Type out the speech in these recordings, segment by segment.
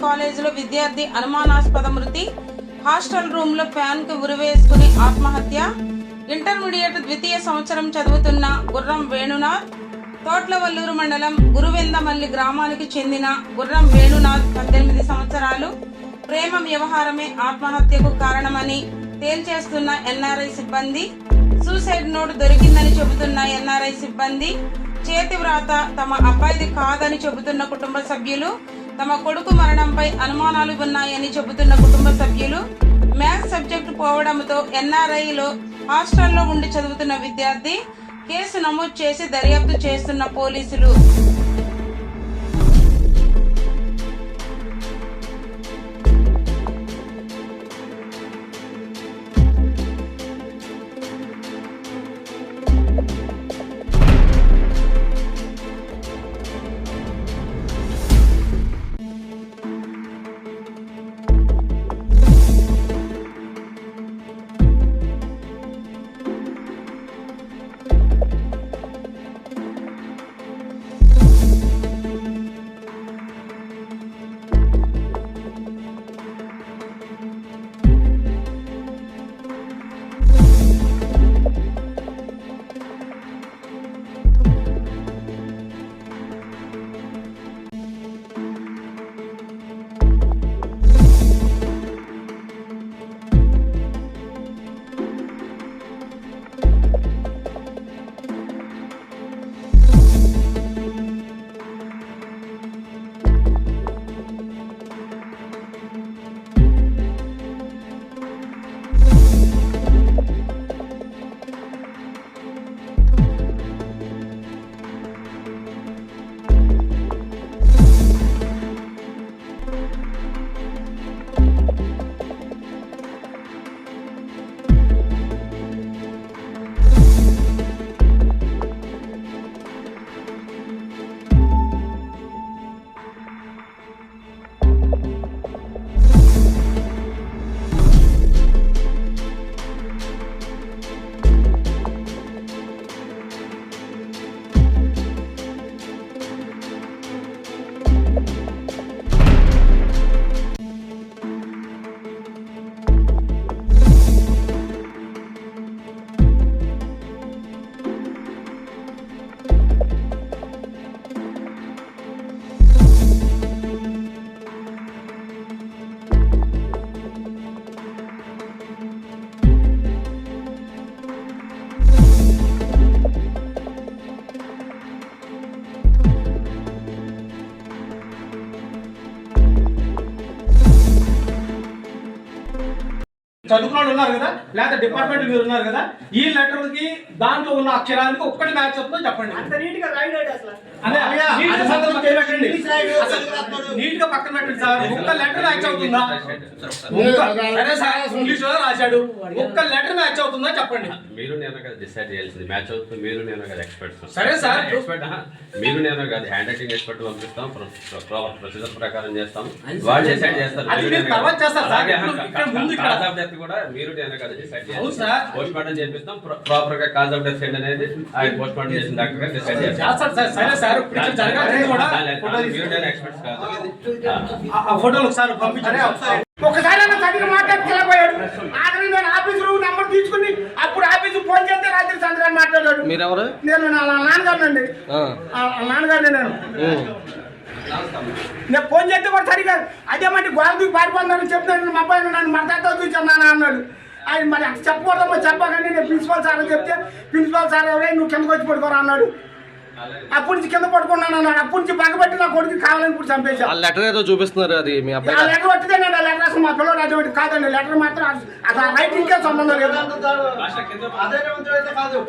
కాలేజీలో విద్యార్థి అనుమానాస్పద మృతి. హాస్టల్ రూమ్లో ఫ్యాన్కు ఉరివేసుకుని ఆత్మహత్య. ఇంటర్మీడియట్ ద్వితీయ సంవత్సరం చదువుతున్న గుర్రం వేణునాథ్. తోట్లవల్లూరు మండలం గురువెందమల్లి గ్రామానికి చెందిన గుర్రం వేణునాథ్ పద్దెనిమిది సంవత్సరాలు. ప్రేమ వ్యవహారమే ఆత్మహత్యకు కారణమని తేల్చేస్తున్న ఎన్ఆర్ఐ సిబ్బంది. సూసైడ్ నోట్ దొరికిందని చెబుతున్న ఎన్ఆర్ఐ సిబ్బంది. చేతి వ్రాత తమ అబ్బాయిది కాదని చెబుతున్న కుటుంబ సభ్యులు. తమ కొడుకు మరణంపై అనుమానాలు ఉన్నాయని చెబుతున్న కుటుంబ సభ్యులు మ్యాథ్స్ సబ్జెక్టు పోవడంతో ఎన్ఆర్ఐలో హాస్టల్లో ఉండి చదువుతున్న విద్యార్థి కేసు నమోదు చేసి దర్యాప్తు చేస్తున్న పోలీసులు. ఉన్నారు కదా? లేకపోతే డిపార్ట్మెంట్ మీరు ఉన్నారు కదా? ఈ లెటర్కి దాంట్లో ఉన్న అక్షరానికి ఒక్కటి మ్యాచ్ అవుతుందో చెప్పండి. అంత నీట్గా అసలు. నీట్గా పెట్టండి. నీట్గా పక్కన పెట్టండి సార్. ఒక్క లెటర్ మ్యాచ్ అవుతుందా? ఒక్క- సరే సార్ ఇంగ్లీష్లో రాశాడు. ఒక్క లెటర్ మ్యాచ్ అవుతుందా చెప్పండి. మీరు నేను కదా డిసైడ్ చేయాల్సింది. మ్యాచ్ అవుతుంది మీరు నేను కదా ఎక్స్పర్ట్స్ సరే సార్. ఎక్స్పర్ట్ మీరు నేను కదా హ్యాండ్ రైటింగ్ ఎక్స్పర్ట్ పంపిస్తాం ప్రాపర్ ప్రొసీజర్ ప్రకారం చేస్తాం. వాళ్ళు డిసైడ్ చేస్తారు తర్వాత. చేస్తారు సార్. ముందు కూడా మీరు నేను కదా డిసైడ్ సార్. పోస్ట్ మార్టం చేపిస్తాం ప్రాపర్గా ఆఫ్ డెత్ ఏంటి అనేది ఆయన పోస్ట్ మార్టం చేసిన డాక్టర్ గారు డిసైడ్ చేస్తారు ఎక్స్పర్ట్స్ కాదు. ఫోటోలు ఒకసారి ఒకసారి. అన్న చదివి మాట్లాడుకెళ్ళిపోయాడు ఆఖరి నేను ఆఫీస్ రూమ్ నెంబర్ తీసుకుని అప్పుడు ఆఫీస్ ఫోన్ చేస్తే రాత్రి చంద్రగారు మాట్లాడాడు. మీరెవరు? నేను నా నా నాన్నగారినండి నాన్నగారిని నేను. నేను ఫోన్ చేస్తే కూడా సరిగా అదేమంటే గోడ దూకి పారిపోతుందని చెప్తాను మా అబ్బాయి నన్ను మడతతో చూసాను నాన్న అన్నాడు. ఆయన మరి చెప్పకూడదమ్మా చెప్పకండి. నేను ప్రిన్సిపల్ సార్ అని చెప్తే ప్రిన్సిపల్ సార్ ఎవరే నువ్వు కిందకు వచ్చి పడుకోరా అన్నాడు. అప్పటి నుంచి కింద పడుకున్నాను అన్నాడు. అప్పటి నుంచి పగబట్టి నా కొడుకు కావాలని ఇప్పుడు ఆ చంపేశాను లెటర్ ఏదో చూపిస్తున్నారు అది మీ ఆ అబ్బాయి లెటర్ వచ్చిందండి ఆ లెటర్ అసలు మా పిల్లలు అటువంటి కాదండి. లెటర్ మాత్రం అసలు- అసలు రైటింగ్కే సంబంధం లేదు.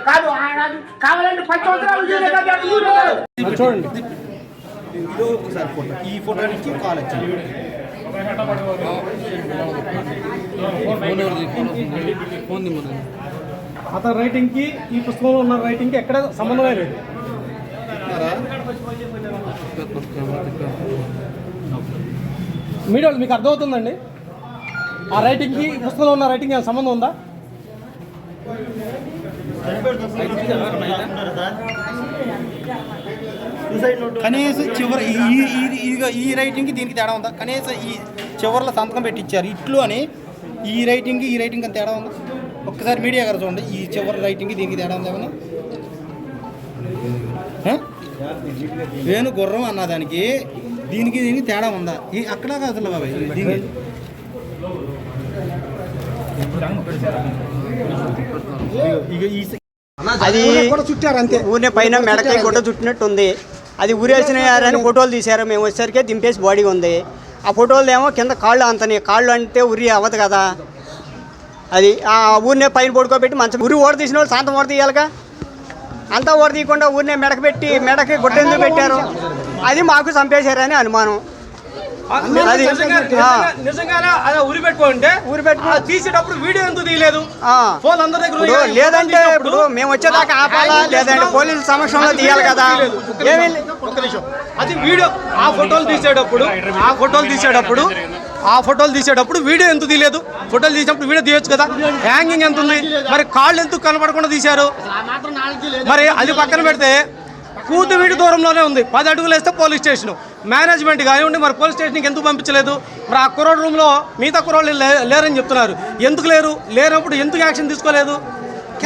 కాదు ఆయన అది కావాలంటే పది సంవత్సరాలు కదా, అటు. చూడండి. ఈ ఫోటో నుంచి కాల్ వచ్చింది అతని రైటింగ్కి ఈ పుస్తకంలో ఉన్న రైటింగ్కి ఎక్కడ సంబంధమే లేదు. మీడియా మీకు అర్థమవుతుందండి? ఆ రైటింగ్కి ఈ పుస్తకంలో ఉన్న రైటింగ్ ఏమైనా సంబంధం ఉందా? కనీసం చివరి ఈ ఈ- ఈ రైటింగ్కి దీనికి తేడా ఉందా? కనీసం ఈ చివరిలో సంతకం పెట్టించారు ఇట్లు అని ఈ రైటింగ్ ఈ రైటింగ్ అని తేడా ఉందా? ఒక్కసారి మీడియా గారు చూడండి. ఈ చివరి రైటింగ్ దీనికి తేడా ఉందా ఏమన్నా? వేణు గుర్రం అన్నదానికి దీనికి దీనికి తేడా ఉందా? ఈ అక్కడ అసలు బాబాయ్. దీనికి. అది చుట్టారు అంతే. ఊరినే పైన మెడకి గుడ్డ చుట్టినట్టు ఉంది అది ఊరేసిన ఫోటోలు తీశారు. మేము వచ్చేసరికి దింపేసి బాడీ ఉంది. ఆ ఫోటోలు ఏమో కింద కాళ్ళు అంతని కాళ్ళు అంటే ఉరి అవ్వదు కదా. అది ఆ ఊరినే పైన పడుకోబెట్టి మంచం ఉరి ఓడ తీసిన వాళ్ళు శాంతం ఓడ తీయాలిగా? అంతా ఓడ తీయకుండా ఊరినే మెడక పెట్టి మెడకి గుడ్డ ఎందుకు పెట్టారు? అది మాకు చంపేశారని అనుమానం. అది తీసేటప్పుడు వీడియో ఎందుకు తీయలేదు? ఆ. ఫోన్ అందరి దగ్గర ఇప్పుడు ఉంది. లేదంటే ఇప్పుడు మేము వచ్చేదాకా ఆపాలా? లేదంటే పోలీసుల సమక్షంలో తీయాలి కదా? ఏమీ అది వీడియో ఆ ఫోటోలు తీసేటప్పుడు ఆ ఫోటోలు తీసేటప్పుడు ఆ ఫోటోలు తీసేటప్పుడు వీడియో ఎందుకు తీయలేదు? ఫోటోలు తీసేటప్పుడు వీడియో తీయొచ్చు కదా? హ్యాంగింగ్ ఎంత ఉంది మరి కాళ్ళు ఎందుకు కనపడకుండా తీశారు? మరి అది పక్కన పెడితే పూర్తి వీడి దూరంలోనే ఉంది. పది అడుగులు వేస్తే పోలీస్ స్టేషన్. మేనేజ్మెంట్ కానివ్వండి మరి పోలీస్ స్టేషన్కి ఎందుకు పంపించలేదు? మరి ఆ కుర్రోడ్ రూమ్లో మిగతా కుర్రోళ్ళు లే- లేరని చెప్తున్నారు. ఎందుకు లేరు? లేనప్పుడు ఎందుకు యాక్షన్ తీసుకోలేదు?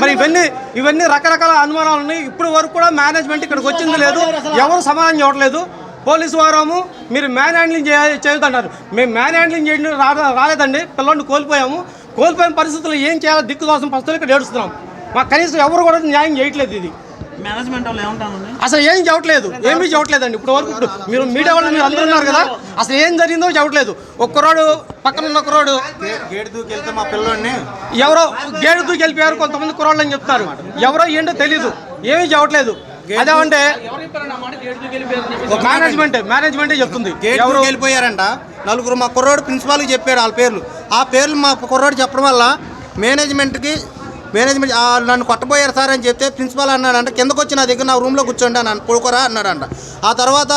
మరి ఇవన్నీ ఇవన్నీ రకరకాల అనుమానాలు ఉన్నాయి. ఇప్పుడు వరకు కూడా మేనేజ్మెంట్ ఇక్కడికి వచ్చింది లేదు. ఎవరు సమాధానం చూడలేదు పోలీసు వారము మీరు మ్యాన్ హ్యాండ్లింగ్ చేయాలి చేయొద్దన్నారు మేము మ్యాన్ హ్యాండ్లింగ్ చేయడం రాలేదండి. పిల్లల్ని కోల్పోయాము. కోల్పోయిన పరిస్థితుల్లో ఏం చేయాలో దిక్కు కోసం పరిస్థితులు ఇక్కడ ఏడుస్తున్నాం. మాకు కనీసం ఎవరు కూడా న్యాయం చేయట్లేదు ఇది. మేనేజ్మెంట్ అసలు ఏం చెప్పట్లేదు. ఏమీ చెప్పట్లేదండి. ఇప్పుడు వరకు ఇప్పుడు మీరు మీడియా వాళ్ళు మీరు అందరూ ఉన్నారు కదా అసలు ఏం జరిగిందో చెప్పట్లేదు. ఒక్కరోడు పక్కన ఉన్న పిల్లోడిని ఎవరో గేడు దూకి వెళ్ళిపోయారు కొంతమంది కుర్రోళ్ళు అని చెప్తారు. ఎవరో ఏంటో తెలీదు. ఏమీ చెప్పట్లేదు. అదేమంటే మేనేజ్మెంట్ మేనేజ్మెంటే చెప్తుంది. గేట్ ఎవరు? వెళ్ళిపోయారంట. నలుగురు మా కుర్రోడు ప్రిన్సిపాల్కి చెప్పాడు వాళ్ళ పేర్లు. ఆ పేర్లు మా కుర్రోడు చెప్పడం వల్ల మేనేజ్మెంట్కి మేనేజ్మెంట్ నన్ను కొట్టబోయారు సార్ అని చెప్తే ప్రిన్సిపాల్ అన్నాడంట కిందకు వచ్చి నా దగ్గర నా రూమ్లో కూర్చోండి నన్ను పడుకోరా అన్నాడంట. ఆ తర్వాత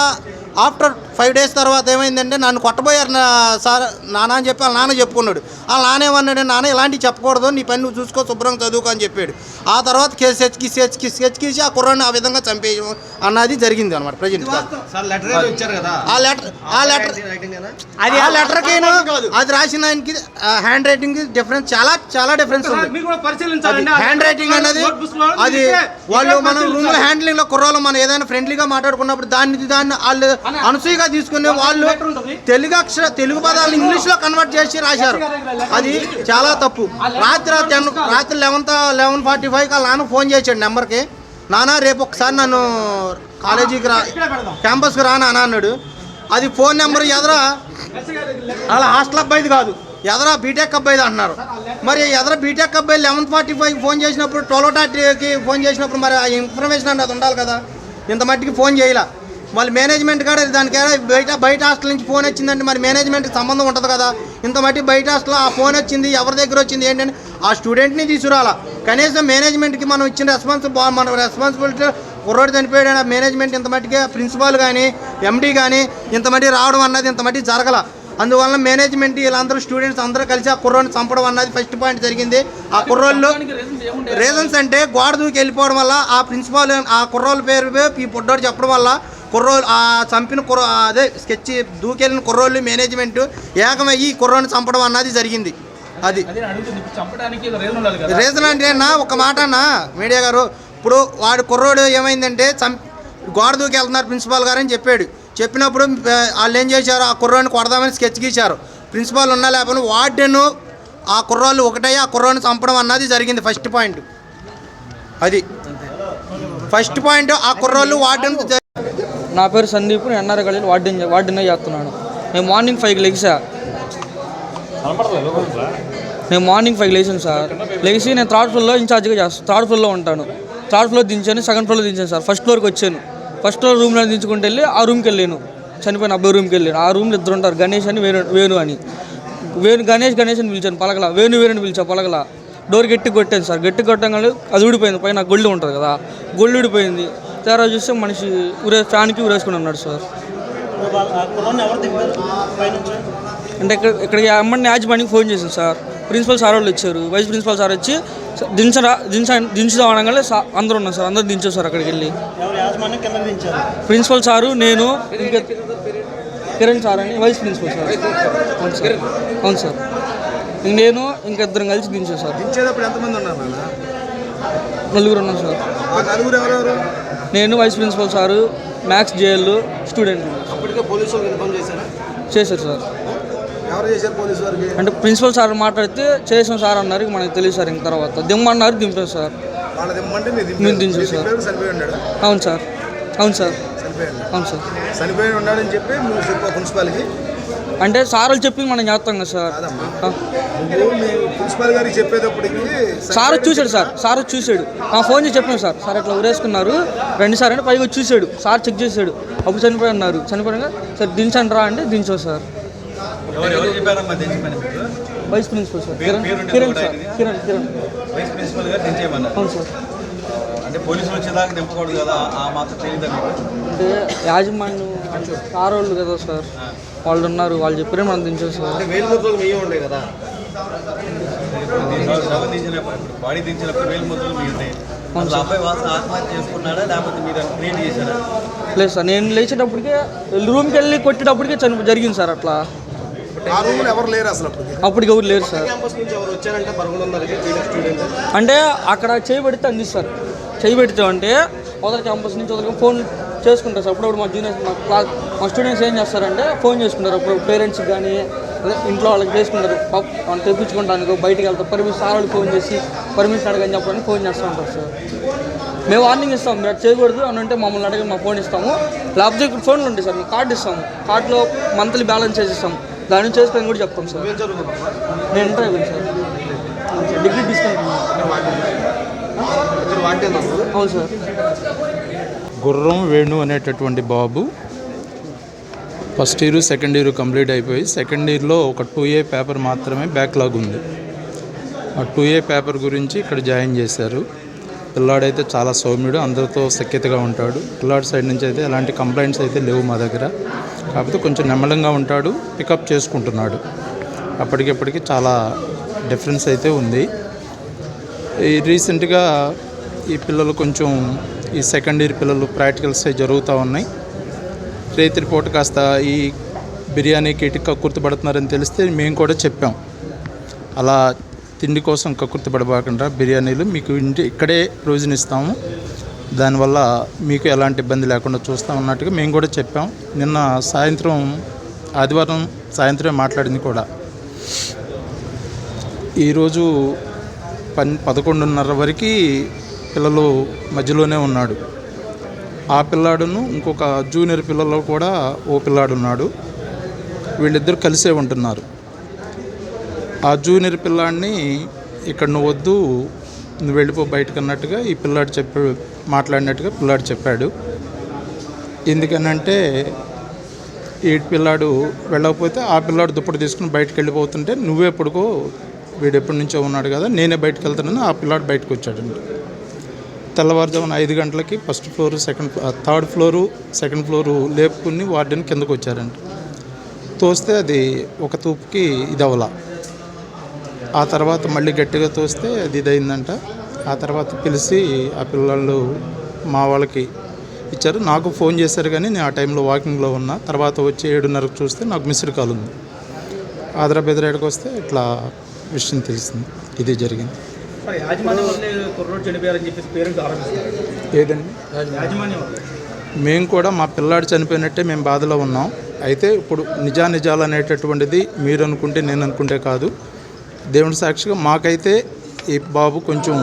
ఆఫ్టర్ ఫైవ్ డేస్ తర్వాత ఏమైందంటే నన్ను కొట్టబోయారు నా సార్ నాన్న అని చెప్పి వాళ్ళ నాన్న చెప్పుకున్నాడు. వాళ్ళ నాన్న ఏమన్నాడు నాన్న ఇలాంటివి చెప్పకూడదు నీ పని నువ్వు చూసుకో శుభ్రంగా చదువుకో అని చెప్పాడు. ఆ తర్వాత కేసు సెచ్కి సెచ్కి సెచ్కి ఆ కుర్రాన్ని ఆ విధంగా చంపేయడం అన్నది జరిగింది అనమాట ప్రజెంట్ ఆ లెటర్ ఆ లెటర్ అది ఆ లెటర్కి అది రాసిన ఆయనకి హ్యాండ్ రైటింగ్ డిఫరెన్స్ చాలా చాలా డిఫరెన్స్ ఉంది. హ్యాండ్ రైటింగ్ అనేది అది వాళ్ళు మనం రూమ్లో హ్యాండ్లింగ్లో కుర్రోళ్ళు మనం ఏదైనా ఫ్రెండ్లీగా మాట్లాడుకున్నప్పుడు దాన్ని దాన్ని వాళ్ళు అనసూయగా తీసుకుని వాళ్ళు తెలుగు అక్షర తెలుగు పదాలు ఇంగ్లీష్లో కన్వర్ట్ చేసి రాశారు. అది చాలా తప్పు. రాత్రి టెన్ రాత్రి లెవెన్ లెవెన్ ఫార్టీ ఫైవ్ వాళ్ళ నాన్న ఫోన్ చేశాడు నెంబర్కి. నాన్న రేపు ఒకసారి నన్ను కాలేజీకి రా క్యాంపస్కి రా నాన్న అన్నాడు. అది ఫోన్ నెంబర్ ఎదరా? అలా హాస్టల్ అబ్బాయిది కాదు. ఎదరా బీటెక్ అబ్బాయిది అంటున్నారు. మరి ఎదరా బీటెక్ అబ్బాయి లెవెన్ ఫార్టీ ఫైవ్ ఫోన్ చేసినప్పుడు ట్వెల్వ్ థర్టీకి ఫోన్ చేసినప్పుడు మరి ఆ ఇన్ఫర్మేషన్ అనేది ఉండాలి కదా. ఇంత మట్టికి ఫోన్ చేయలే. వాళ్ళు మేనేజ్మెంట్ కూడా దానికి బయట బయట హాస్టల్ నుంచి ఫోన్ వచ్చిందంటే మరి మేనేజ్మెంట్కి సంబంధం ఉంటుంది కదా. ఇంత మట్టి బయట హాస్టల్ ఆ ఫోన్ వచ్చింది ఎవరి దగ్గర వచ్చింది ఏంటంటే ఆ స్టూడెంట్ని తీసుకురాలా. కనీసం మేనేజ్మెంట్కి మనం ఇచ్చిన రెస్పాన్సిబుల్ మన రెస్పాన్సిబిలిటీ కుర్రోడు చనిపోయాడు ఆ మేనేజ్మెంట్ ఇంత మట్టిగా ప్రిన్సిపాల్ కానీ ఎండీ కానీ ఇంత మట్టి రావడం అన్నది ఇంత మట్టి జరగల. అందువల్ల మేనేజ్మెంట్ వీళ్ళందరూ స్టూడెంట్స్ అందరూ కలిసి ఆ కుర్రోని చంపడం అన్నది ఫస్ట్ పాయింట్ జరిగింది. ఆ కుర్రోళ్ళు రీజన్స్ అంటే గోడ దూకి వెళ్ళిపోవడం వల్ల ఆ ప్రిన్సిపాల్ ఆ కుర్రోళ్ళ పేరు ఈ పొడ్డోడు చెప్పడం వల్ల కుర్రోలు ఆ చంపిన కుర్ర అదే స్కెచ్ దూకెళ్ళిన కుర్రోళ్ళు మేనేజ్మెంట్ ఏకమయ్యి ఈ కుర్రోని చంపడం అన్నది జరిగింది. అది. రీజన్ అంటే అన్న ఒక మాట అన్న మీడియా గారు ఇప్పుడు వాడు కుర్రోడు ఏమైందంటే చం గోడ దూకి వెళ్తున్నారు ప్రిన్సిపాల్ గారు అని చెప్పాడు. చెప్పినప్పుడు వాళ్ళు ఏం చేశారు? ఆ కుర్రోని కొడదామని స్కెచ్ గీశారు. ప్రిన్సిపాల్ ఉన్నా లేకపోయినా వార్డెన్ ఆ కుర్రోళ్ళు ఒకటే ఆ కుర్రోని చంపడం అన్నది జరిగింది ఫస్ట్ పాయింట్. అది. ఫస్ట్ పాయింట్ ఆ కుర్రోళ్ళు వార్డెన్ నా పేరు సందీప్ నేను ఎన్ఆర్ గడిలో వార్డెన్ వార్డెన్ చేస్తున్నాను. నేను మార్నింగ్ ఫైవ్కి లెగిసా నేను మార్నింగ్ ఫైవ్ లేచాను సార్. లేచి నేను థర్డ్ ఫ్లోర్లో ఇన్ఛార్జ్గా చేస్తాను థర్డ్ ఫ్లోర్లో ఉంటాను. థర్డ్ ఫ్లోర్ దించాను సెకండ్ ఫ్లోర్లో దించాను సార్. ఫస్ట్ ఫ్లోర్కి వచ్చాను. ఫస్ట్ ఫ్లోర్ రూమ్లో దించుకుంటూ వెళ్ళి ఆ రూమ్కి వెళ్ళాను. చనిపోయిన అబ్బాయి రూమ్కి వెళ్ళాను. ఆ రూమ్లో ఇద్దరు ఉంటారు గణేష్ అని వేణు వేణు అని. వేణు గణేష్ గణేష్ అని పిలిచాను పలకల. వేణు వేణు అని పిలిచా పలకల. డోర్ గట్టి కొట్టాను సార్. గట్టి కొట్టగానే అది ఊడిపోయింది. పైన గొల్లు ఉంటుంది కదా గొల్లు ఊడిపోయింది. తేరా చూస్తే మనిషి ఊరే ఫ్యాన్కి ఊరేసుకుని ఉన్నాడు సార్. అంటే ఇక్కడ ఇక్కడికి అమ్మని యాజమాన్యకి ఫోన్ చేశాను సార్. ప్రిన్సిపల్ సార్ వాళ్ళు వచ్చారు. వైస్ ప్రిన్సిపల్ సార్ వచ్చి దించరా దించ దించుదాం అనగానే అందరూ ఉన్నారు సార్. అందరూ దించారు సార్ అక్కడికి వెళ్ళి. ప్రిన్సిపల్ సారు నేను ఇంకా కిరణ్ సార్ అని వైస్ ప్రిన్సిపల్ సార్. అవును సార్. అవును సార్. నేను ఇంకా ఇద్దరం కలిసి దించాం సార్. దించేటప్పుడు ఎంతమంది ఉన్నారు నలుగురు ఉన్నాం సార్. నలుగురు ఎవరెవరు? నేను vice principal sir maths JL student. అప్పటికే పోలీసులకు ఇన్ఫార్మ్ చేశారా? చేశారు సార్. ఎవరు చేశారు పోలీసు వారికి? అంటే ప్రిన్సిపల్ సార్ మాట్లాడితే చేసాం సార్ అన్నారు మనకు తెలియదు సార్ ఇంక తర్వాత. దిమ్మన్నారు దింపాం సార్. మేము దించాం సార్. దింపారు అవును సార్. అవును సార్. అవును సార్. చనిపోయి ఉన్నాడని చెప్పు ప్రిన్సిపాల్కి. అంటే సార్ వాళ్ళు చెప్పి మనం చేస్తాం కదా సార్. ప్రిన్సిపాల్ గారికి చెప్పేటప్పటికి సార్ వచ్చి చూశాడు సార్. సార్ వచ్చి చూశాడు. ఆ ఫోన్ చేసి చెప్పాను సార్. సార్ ఇట్లా ఉరేసుకున్నారు రెండు సార్ అంటే పైకి వచ్చి చూశాడు. సార్ చెక్ చేశాడు. అప్పుడు చనిపోయి ఉన్నారు. చనిపోయాక సార్ దించండి రా అంటే దించావు sir? Vice principal sir. Kiran sir? Kiran Kiran. Vice principal గారు దించేయమన్నారు. అవును సార్. అంటే పోలీసులు వచ్చేదాకా దింపకూడదు కదా ఆ మాత్రం తెలియదా అంటే యాజమాన్యం సార్ వాళ్ళు కదా సార్. వాళ్ళు ఉన్నారు వాళ్ళు చెప్పారే మనం దించాం సార్ వేలు ముద్రలు మీ ఉండే కదా? బాడీ దించినప్పుడు వేలు ముద్రలు మీ ఉంటాయి లేదు సార్ నేను లేచేటప్పటికే రూమ్కి వెళ్ళి కొట్టేటప్పటికే చని జరిగింది సార్ అట్లా. ఆ రూమ్లో ఎవరు లేరు అసలు అప్పటికి? ఎవరు లేరు సార్. క్యాంపస్ నుంచి ఎవరు వచ్చారంటే పరగొందలకి స్టూడెంట్. అంటే అక్కడ చేయి పెడితే అందిస్తారు చేయి పెడితే అంటే అవతల క్యాంపస్ నుంచి అవతల ఫోన్ చేసుకుంటారు సార్. అప్పుడప్పుడు మా జూనియర్స్ మా క్లాస్ మా స్టూడెంట్స్ ఏం చేస్తారంటే ఫోన్ చేసుకుంటారు. అప్పుడు పేరెంట్స్కి కానీ అదే ఇంట్లో వాళ్ళకి చేసుకుంటారు. పాప వాళ్ళు తెప్పించుకుంటానికి బయటికి వెళ్తారు. పర్మిషన్ సార్ వాళ్ళకి ఫోన్ చేసి పర్మిషన్ అడగని చెప్పడానికి ఫోన్ చేస్తూ ఉంటారు సార్. మేము వార్నింగ్ ఇస్తాం. మీరు చేయకూడదు. అని అంటే మమ్మల్ని అడిగి మా ఫోన్ ఇస్తాము. లేకపోతే ఇక్కడ ఫోన్లు ఉంటాయి సార్. మేము కార్డు ఇస్తాము. కార్డులో మంత్లీ బ్యాలెన్స్ చేసిస్తాం దాని నుంచి చేసుకొని కూడా చెప్తాం సార్. నేను ఇంటర్ అయిపోయింది సార్. డిగ్రీ తీసుకుంటున్నాను అవును సార్. గుర్రం వేణు అనేటటువంటి బాబు. First year second year complete అయిపోయి సెకండ్ ఇయర్లో ఒక టూ ఏ పేపర్ మాత్రమే బ్యాక్లాగ్ ఉంది. ఆ టూ ఏ పేపర్ గురించి ఇక్కడ జాయిన్ చేశారు. పిల్లాడైతే చాలా సౌమ్యుడు అందరితో సఖ్యతగా ఉంటాడు. పిల్లాడి సైడ్ నుంచి అయితే ఎలాంటి కంప్లైంట్స్ అయితే లేవు మా దగ్గర. కాకపోతే కొంచెం నెమ్మలంగా ఉంటాడు పికప్ చేసుకుంటున్నాడు. అప్పటికిప్పటికి చాలా డిఫరెన్స్ అయితే ఉంది. ఈ రీసెంట్గా ఈ పిల్లలు కొంచెం ఈ సెకండ్ ఇయర్ పిల్లలు ప్రాక్టికల్స్ జరుగుతూ ఉన్నాయి. రేత్రి పూట కాస్త ఈ బిర్యానీకి ఇటు కక్కుర్తి పడుతున్నారని తెలిస్తే మేము కూడా చెప్పాం. అలా తిండి కోసం కక్కుర్తి పడబాకుండా బిర్యానీలు. మీకు ఇంటి ఇక్కడే రోజునిస్తాము దానివల్ల మీకు ఎలాంటి ఇబ్బంది లేకుండా చూస్తాం అన్నట్టుగా మేము కూడా చెప్పాం. నిన్న సాయంత్రం ఆదివారం సాయంత్రమే మాట్లాడింది కూడా. ఈరోజు పన్ పదకొండున్నర వరకు పిల్లలు మధ్యలోనే ఉన్నాడు. ఆ పిల్లాడును ఇంకొక జూనియర్ పిల్లలో కూడా ఓ పిల్లాడు ఉన్నాడు వీళ్ళిద్దరు కలిసే ఉంటున్నారు. ఆ జూనియర్ పిల్లాడిని ఇక్కడ నువ్వు వద్దు నువ్వు వెళ్ళిపో బయటకు అన్నట్టుగా ఈ పిల్లాడు చెప్పి మాట్లాడినట్టుగా పిల్లాడు చెప్పాడు. ఎందుకనంటే ఈ పిల్లాడు వెళ్ళకపోతే ఆ పిల్లాడు దుప్పటి తీసుకుని బయటకు వెళ్ళిపోతుంటే నువ్వే ఎప్పుడుకో వీడు ఎప్పటి నుంచో ఉన్నాడు కదా నేనే బయటకు వెళ్తానని ఆ పిల్లాడు బయటకు వచ్చాడండి తెల్లవారుజామున ఐదు గంటలకి first floor second third floor second floor లేపుకుని warden కిందకు వచ్చారంట. తోస్తే అది ఒక తూపుకి ఇది అవలా ఆ తర్వాత మళ్ళీ గట్టిగా తోస్తే అది ఇదైందంట ఆ తర్వాత పిలిచి ఆ పిల్లలు మా వాళ్ళకి ఇచ్చారు. నాకు ఫోన్ చేశారు కానీ నేను ఆ టైంలో వాకింగ్లో ఉన్నా. తర్వాత వచ్చి ఏడున్నరకు చూస్తే నాకు మిస్డ్ కాల్ ఉంది. ఆదరా బెదరాడికి వస్తే ఇట్లా విషయం తెలిసింది. ఇది జరిగింది. కుర్రోడు చనిపోయారని చెప్పేసి పేరెంట్స్ ఆరోపిస్తున్నారు ఏదండి? యాజమాన్యం మేము కూడా మా పిల్లాడు చనిపోయినట్టే మేము బాధలో ఉన్నాం. అయితే ఇప్పుడు నిజానిజాలు అనేటటువంటిది మీరు అనుకుంటే నేను అనుకుంటే కాదు. దేవుని సాక్షిగా మాకైతే ఈ బాబు కొంచెం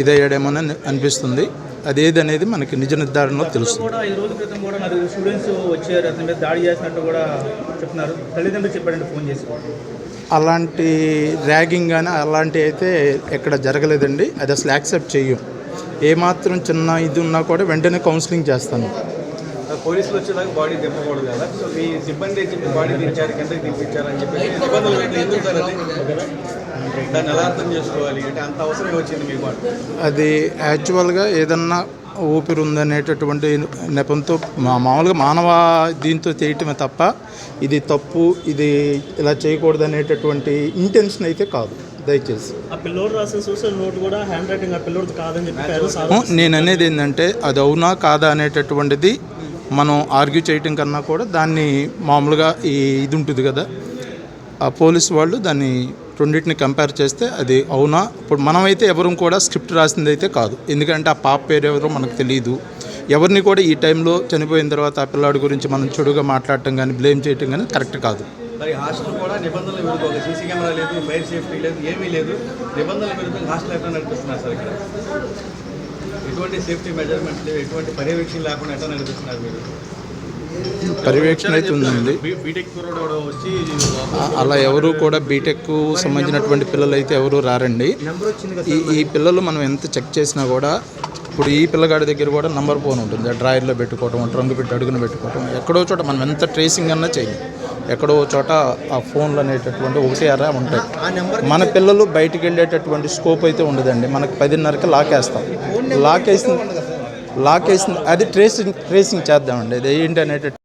ఇదయ్యాడేమోనని అనిపిస్తుంది. అదేది అనేది మనకి నిజ నిర్ధారణలో తెలుస్తుంది. కూడా క్రితం కూడా స్టూడెంట్స్ వచ్చారు. అతని మీద దాడి చేసినట్టు కూడా చెప్తున్నారు. తల్లిదండ్రులు చెప్పారండి ఫోన్ చేసి. అలాంటి ర్యాగింగ్ కానీ అలాంటి అయితే ఎక్కడ జరగలేదండి. అది అసలు యాక్సెప్ట్ చెయ్యం. ఏమాత్రం చిన్న ఇది ఉన్నా కూడా వెంటనే కౌన్సిలింగ్ చేస్తాను. పోలీసులు వచ్చేదాకా బాడీ దింపకూడదు కదా? సో మీ సిబ్బంది చెప్పి బాడీ దించారు కిందకి దింపించారని చెప్పి ఇబ్బందులు పెట్టి ఎందుకు సార్ అది దాన్ని ఎలా అర్థం చేసుకోవాలి? అంటే అంత అవసరం వచ్చింది మీకు అది యాక్చువల్గా ఏదన్నా ఊపిరి ఉందనేటటువంటి నెపంతో మా- మామూలుగా మానవ దీంతో చేయటమే తప్ప ఇది తప్పు ఇది ఇలా చేయకూడదు అనేటటువంటి ఇంటెన్షన్ అయితే కాదు దయచేసి. నేను అనేది ఏంటంటే అది అవునా కాదా అనేటటువంటిది మనం ఆర్గ్యూ చేయటం కన్నా కూడా దాన్ని మామూలుగా ఈ ఇది ఉంటుంది కదా ఆ పోలీస్ వాళ్ళు దాన్ని రెండింటిని కంపేర్ చేస్తే అది అవునా? ఇప్పుడు మనమైతే ఎవరు కూడా స్క్రిప్ట్ రాసింది అయితే కాదు. ఎందుకంటే ఆ పాప పేరు ఎవరో మనకు తెలియదు ఎవరిని కూడా ఈ టైంలో చనిపోయిన తర్వాత ఆ పిల్లాడి గురించి మనం చెడుగా మాట్లాడటం కానీ బ్లేమ్ చేయటం కానీ కరెక్ట్ కాదు. మరి హాస్టల్ కూడా నిబంధనలు విరుద్ధం సీసీ కెమెరా లేదు ఫైర్ సేఫ్టీ లేదు ఏమీ లేదు. నిబంధనలు హాస్టల్ ఎట్లా నడిపిస్తున్నారు సార్ ఇక్కడ? ఎటువంటి సేఫ్టీ మెజర్మెంట్స్ లేవు ఎటువంటి పర్యవేక్షణ లేకుండా ఎట్లా నడిపిస్తున్నారు మీరు? పర్యవేక్షణ అయితే ఉందండి. అలా ఎవరు కూడా బీటెక్ సంబంధించినటువంటి పిల్లలు అయితే ఎవరు రారండి. ఈ ఈ పిల్లలు మనం ఎంత చెక్ చేసినా కూడా ఇప్పుడు ఈ పిల్లగాడి దగ్గర కూడా నంబర్ ఫోన్ ఉంటుంది. డ్రాయర్లో పెట్టుకోవటం ట్రంక్ పెట్టి అడుగున పెట్టుకోవటం ఎక్కడో చోట మనం ఎంత ట్రేసింగ్ అన్నా చేయాలి ఎక్కడో చోట ఆ ఫోన్లు అనేటటువంటి ఒకటి అరా ఉంటాయి. మన పిల్లలు బయటికి వెళ్ళేటటువంటి స్కోప్ అయితే ఉండదండి. మనకి పదిన్నరకి లాక్ వేస్తాం. లాక్ వేసిన లాక్ వేసిన అది ట్రేసింగ్ ట్రేసింగ్ చేద్దామండి. అది ఏంటి అనేటటువంటి